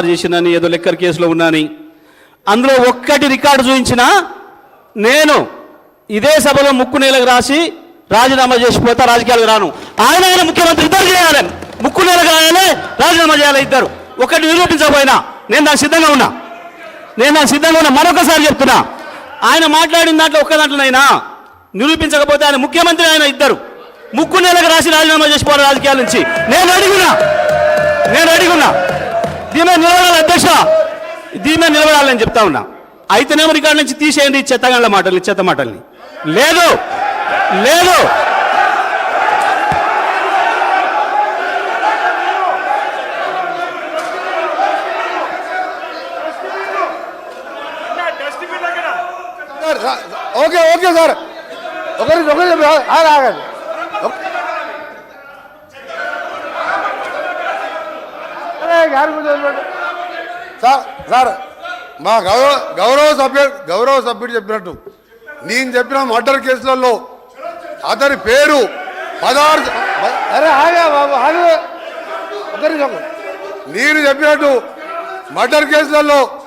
చేసినని ఏదో లెక్కర్ కేసులో ఉన్నాని. అందులో ఒక్కటి రికార్డు చూపించిన నేను ఇదే సభలో ముక్కు నేలకు రాసి రాజీనామా చేసిపోతా రాజకీయాలకు రాను. ఆయన ఆయన ముఖ్యమంత్రి ఇద్దరు చేయాలి. ముక్కు నేలకు రాయాలి రాజీనామా చేయాలి ఇద్దరు. ఒకటి నిరూపించకపోయినా నేను దానికి సిద్ధంగా ఉన్నా. నేను దానికి సిద్ధంగా ఉన్నా. మరొకసారి చెప్తున్నా. ఆయన మాట్లాడిన దాంట్లో ఒక్క దాంట్లోనైనా నిరూపించకపోతే ఆయన ముఖ్యమంత్రి ఆయన ఇద్దరు. ముక్కు నేలకు రాసి రాజీనామా చేసిపోవాలి రాజకీయాల నుంచి. నేను అడిగినా నేను అడిగున్నా. దీని నిలబడాలి అధ్యక్ష. దీని నిలబడాలని చెప్తా ఉన్నా. అయితేనేమో రికార్డు నుంచి తీసేయండి చెత్తగాళ్ళ మాటలు చెత్త మాటల్ని. లేదు లేదు. Okay okay sir. ఒకరి ఒకరి ఆగండి. వదిలిపెట్టు. సార్ సార్ మా గౌరవ గౌరవ సభ్యుడు గౌరవ సభ్యుడు చెప్పినట్టు. నేను చెప్పిన మర్డర్ కేసులలో అతని పేరు పదహారు అరే ఆగా బాబు ఆగు. నేను చెప్పినట్టు మర్డర్ కేసులలో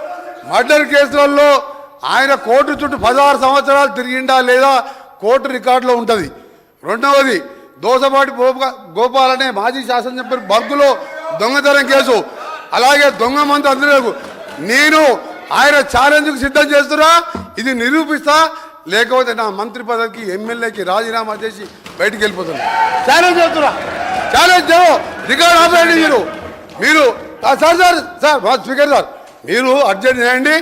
మర్డర్ కేసులలో ఆయన కోర్టు చుట్టూ పదహారు సంవత్సరాలు తిరిగిండా లేదా కోర్టు రికార్డులో ఉంటుంది. రెండవది దోసపాటి గోప- గోపాల్ అనే మాజీ శాసనసభ్యులు బగ్గులో దొంగతనం కేసు. అలాగే దొంగ మంది అందరూ నేను ఆయన ఛాలెంజ్కు సిద్ధం చేస్తున్నా ఇది నిరూపిస్తా లేకపోతే నా మంత్రి పదవికి ఎమ్మెల్యేకి రాజీనామా చేసి బయటికి వెళ్ళిపోతున్నా. ఛాలెంజ్ చేస్తున్నా. ఛాలెంజ్ రికార్డ్ ఆపేయండి మీరు. మీరు సార్ సార్ సార్ మా స్పీకర్ సార్ మీరు అర్జెంట్ చేయండి.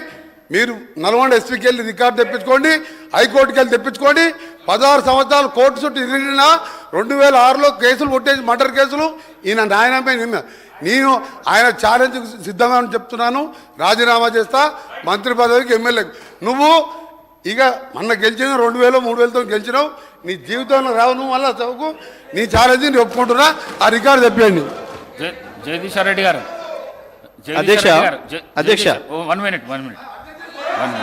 మీరు నల్గొండ ఎస్పీకి వెళ్ళి రికార్డు తెప్పించుకోండి హైకోర్టుకి వెళ్ళి తెప్పించుకోండి. పదహారు సంవత్సరాలు కోర్టు చుట్టూ తిరిగిన రెండు వేల ఆరులో కేసులు కొట్టేసి మర్డర్ కేసులు ఈయన నాయనపై నిన్న నేను ఆయన ఛాలెంజ్ సిద్ధంగా అని చెప్తున్నాను. రాజీనామా చేస్తా మంత్రి పదవికి ఎమ్మెల్యే. నువ్వు ఇక మొన్న గెలిచిన రెండు వేలు మూడు వేలతో గెలిచినావు. నీ జీవితంలో రావు నువ్వు మళ్ళా చదువుకు. నీ ఛాలెంజ్ నేను ఒప్పుకుంటున్నా. ఆ రికార్డు తెప్పియండి. జై- జగదీశ్వర్ రెడ్డి గారు. అధ్యక్ష, అధ్యక్ష. One minute one minute. One minute.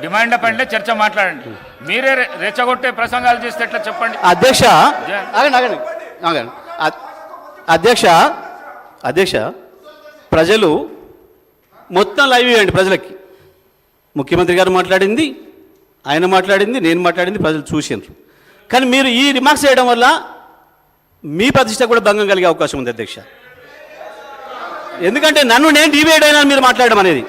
డిమాండ్ల పైనే చర్చ మాట్లాడండి. మీరే రెచ్చగొట్టే ప్రసంగాలు చేస్తే ఎట్లా చెప్పండి? అధ్యక్ష ఆగండి ఆగండి ఆగండి. అ- అధ్యక్ష అధ్యక్ష ప్రజలు మొత్తం లైవ్ ఇవ్వండి ప్రజలకి. ముఖ్యమంత్రి గారు మాట్లాడింది ఆయన మాట్లాడింది నేను మాట్లాడింది ప్రజలు చూసినారు కానీ మీరు ఈ రిమార్క్స్ చేయడం వల్ల మీ ప్రతిష్ట కూడా భంగం కలిగే అవకాశం ఉంది అధ్యక్ష. ఎందుకంటే నన్ను నేను డివైడ్ అయినా మీరు మాట్లాడడం అనేది.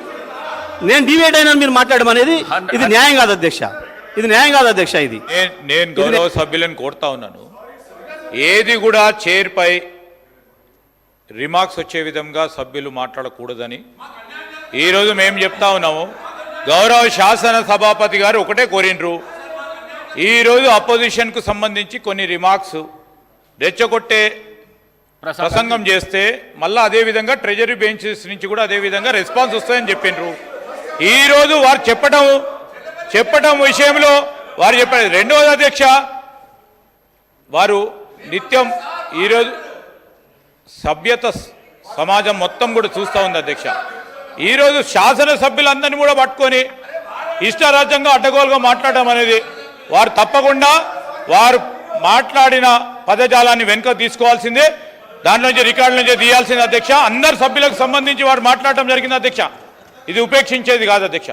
నేను డివైడ్ అయినా మీరు మాట్లాడడం అనేది ఇది న్యాయం కాదు అధ్యక్ష. ఇది న్యాయం కాదు అధ్యక్ష ఇది. నేను నేను గౌరవ సభ్యులను కోరుతా ఉన్నాను. ఏది కూడా చైర్పై రిమార్క్స్ వచ్చే విధంగా సభ్యులు మాట్లాడకూడదని. ఈరోజు మేము చెప్తా ఉన్నాము. గౌరవ శాసన సభాపతి గారు ఒకటే కోరినరు ఈరోజు అపోజిషన్కు సంబంధించి కొన్ని రిమార్క్స్ రెచ్చగొట్టే ప్రసంగం చేస్తే మళ్ళీ అదే విధంగా ట్రెజరీ బెంచెస్ నుంచి కూడా అదే విధంగా రెస్పాన్స్ వస్తాయని చెప్పిండ్రు. ఈరోజు వారు చెప్పటం చెప్పటం విషయంలో వారు చెప్పారు. రెండవది అధ్యక్ష వారు నిత్యం ఈరోజు సభ్యత సమాజం మొత్తం కూడా చూస్తూ ఉంది అధ్యక్ష. ఈరోజు శాసనసభ్యులందరినీ కూడా పట్టుకొని ఇష్టరాజ్యంగా అడ్డగోలుగా మాట్లాడడం అనేది వారు తప్పకుండా వారు మాట్లాడిన పదజాలాన్ని వెనుక తీసుకోవాల్సిందే. దాని నుంచి రికార్డుల నుంచి తీయాల్సింది అధ్యక్ష. అందరు సభ్యులకు సంబంధించి వారు మాట్లాడటం జరిగింది అధ్యక్ష. ఇది ఉపేక్షించేది కాదు అధ్యక్ష.